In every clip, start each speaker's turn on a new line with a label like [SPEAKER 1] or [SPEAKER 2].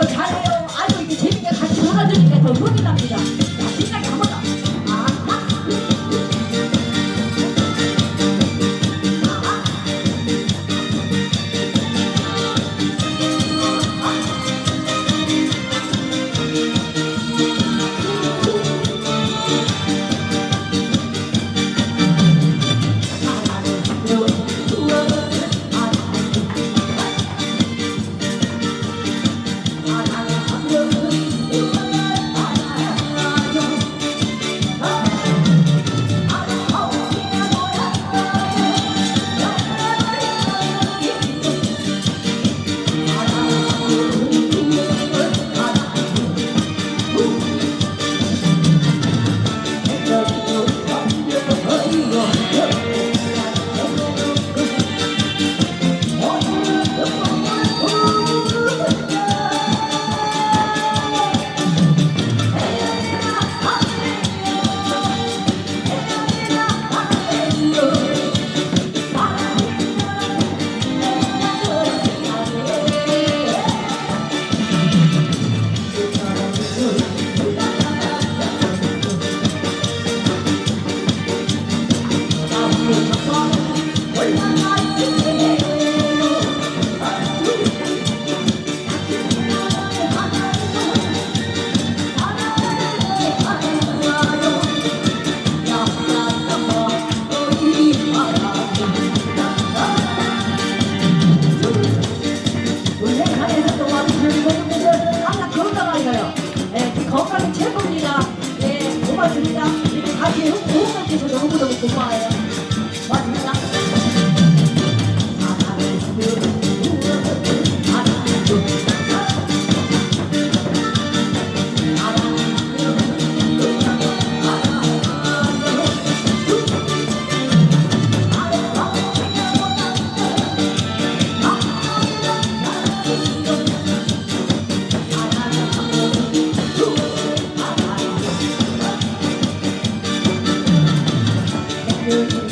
[SPEAKER 1] 아이고 운행하면서 또 와주시는 분들 항상 건강하셔요. 네, 건강이 최고입니다. 네, 고맙습니다.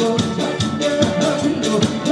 [SPEAKER 1] 너, 너, 너, 너, 너,